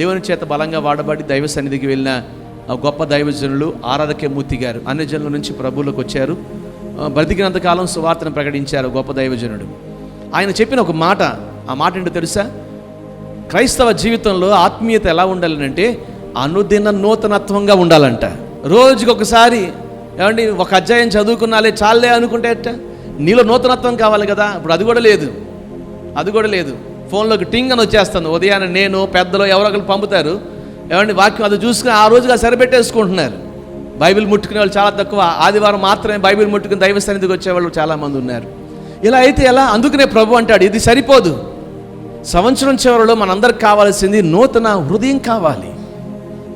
దేవుని చేత బలంగా వాడబడి దైవ సన్నిధికి వెళ్ళిన గొప్ప దైవజనులు ఆరాధకే మూర్తి గారు. అన్ని జనుల నుంచి ప్రభువులకు వచ్చారు. బ్రతికినంతకాలం బ్రతికినంత కాలం సువార్తను ప్రకటించారు గొప్ప దైవజనుడు. ఆయన చెప్పిన ఒక మాట ఆ మాట ఏంటో తెలుసా? క్రైస్తవ జీవితంలో ఆత్మీయత ఎలా ఉండాలంటే అనుదిన నూతనత్వంగా ఉండాలంట. రోజుకి ఒకసారి ఏమండి ఒక అధ్యాయం చదువుకున్నాలే చాలే అనుకుంటే ఎట్ట? నీలో నూతనత్వం కావాలి కదా ఇప్పుడు అది కూడా లేదు. అది కూడా లేదు. ఫోన్లోకి టింగ్ అని వచ్చేస్తుంది. ఉదయాన్నే నేను పెద్దలు ఎవరో ఒకరు పంపుతారు. ఏమండి వాక్యం అది చూసుకుని ఆ రోజుగా సరిపెట్టేసుకుంటున్నారు. బైబిల్ ముట్టుకునే వాళ్ళు చాలా తక్కువ. ఆదివారం మాత్రమే బైబిల్ ముట్టుకుని దైవ సన్నిధికి వచ్చేవాళ్ళు చాలామంది ఉన్నారు. ఇలా అయితే ఎలా? అందుకనే ప్రభు అంటాడు ఇది సరిపోదు. సంవత్సరం చివరిలో మనందరికి కావాల్సింది నూతన హృదయం కావాలి.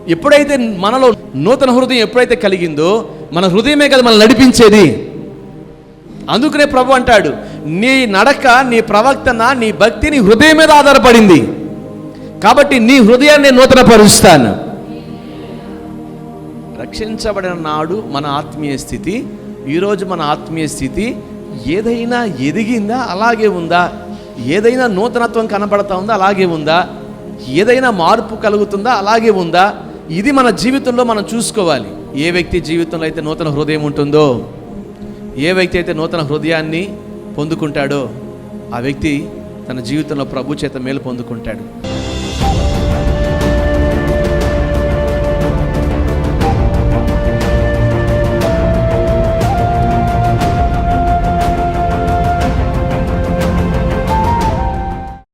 ఎప్పుడైతే మనలో నూతన హృదయం ఎప్పుడైతే కలిగిందో మన హృదయమే కదా మనం నడిపించేది. అందుకనే ప్రభు అంటాడు నీ నడక నీ ప్రవర్తన నీ భక్తి నీ హృదయం మీద ఆధారపడింది. కాబట్టి నీ హృదయాన్ని నూతన నూతనపరుస్తాను. రక్షించబడిన నాడు మన ఆత్మీయ స్థితి ఈరోజు మన ఆత్మీయ స్థితి ఏదైనా ఎదిగిందా అలాగే ఉందా? ఏదైనా నూతనత్వం కనపడతా ఉందా అలాగే ఉందా? ఏదైనా మార్పు కలుగుతుందా అలాగే ఉందా? ఇది మన జీవితంలో మనం చూసుకోవాలి. ఏ వ్యక్తి జీవితంలో అయితే నూతన హృదయం ఉంటుందో? ఏ వ్యక్తి అయితే నూతన హృదయాన్ని పొందుకుంటాడో ఆ వ్యక్తి తన జీవితంలో ప్రభు చేత మేలు పొందుకుంటాడు.